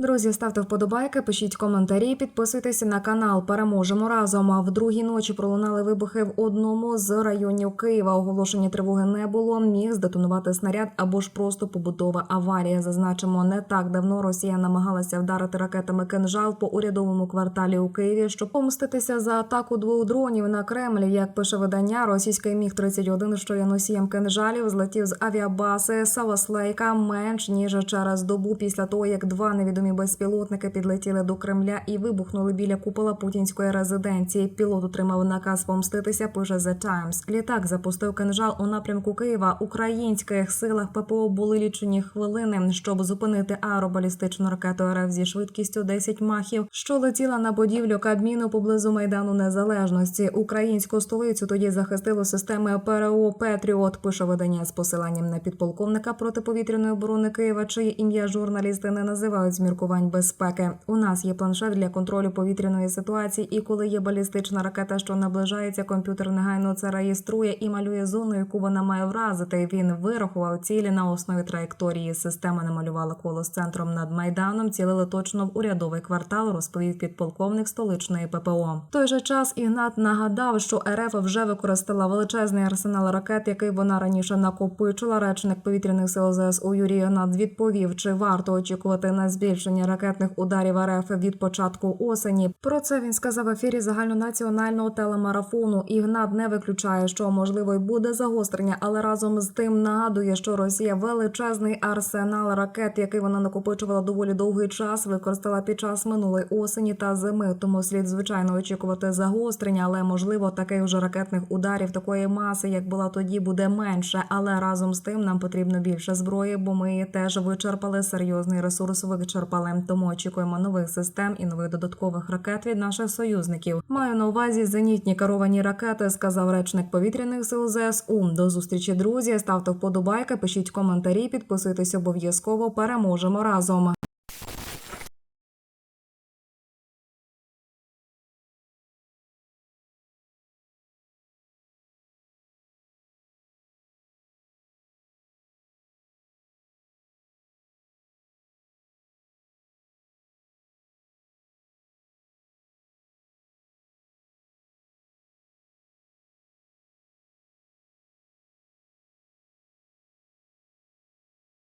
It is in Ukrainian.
Друзі, ставте вподобайки, пишіть коментарі, підписуйтесь на канал. Переможемо разом. А в другій ночі пролунали вибухи в одному з районів Києва. Оголошення тривоги не було. Міг здетонувати снаряд або ж просто побутова аварія. Зазначимо, не так давно Росія намагалася вдарити ракетами кинжал по урядовому кварталі у Києві, щоб помститися за атаку двох дронів на Кремль. Як пише видання, російський міг 31 що є носієм кинжалів, злетів з авіабаси Саваслейка менш ніж через добу після того, як два невідомі безпілотники підлетіли до Кремля і вибухнули біля купола путінської резиденції. Пілот отримав наказ помститися. Пише The Times. Літак запустив кинжал у напрямку Києва. Українських силах ППО були лічені хвилини, щоб зупинити аеробалістичну ракету РФ зі швидкістю 10 махів, що летіла на будівлю Кабміну поблизу майдану Незалежності. Українську столицю тоді захистило системи ПРО Петріот. Пише видання з посиланням на підполковника протиповітряної оборони Києва, чиє ім'я журналісти не називають з міркувань безпеки. У нас є планшет для контролю повітряної ситуації, і коли є балістична ракета, що наближається, комп'ютер негайно це реєструє і малює зону, яку вона має вразити. Він вирахував цілі на основі траєкторії. Система намалювала коло з центром над майданом. Цілили точно в урядовий квартал, розповів підполковник столичної ППО. В той же час Ігнат нагадав, що РФ вже використала величезний арсенал ракет, який вона раніше накопичила. Речник повітряних сил ЗСУ Юрій Ігнат відповів, чи варто очікувати на збільшення ракетних ударів РФ від початку осені. Про це він сказав в ефірі загальнонаціонального телемарафону. Ігнат не виключає, що можливо й буде загострення, але разом з тим нагадує, що Росія величезний арсенал ракет, який вона накопичувала доволі довгий час, використала під час минулої осені та зими. Тому слід звичайно очікувати загострення, але можливо таких вже ракетних ударів такої маси, як була тоді, буде менше. Але разом з тим нам потрібно більше зброї, бо ми теж вичерпали серйозний ресурс. Вичерпали. Тому очікуємо нових систем і нових додаткових ракет від наших союзників. Маю на увазі зенітні керовані ракети, сказав речник повітряних сил ЗСУ. До зустрічі, друзі. Ставте вподобайки, пишіть коментарі, підписуйтесь обов'язково. Переможемо разом.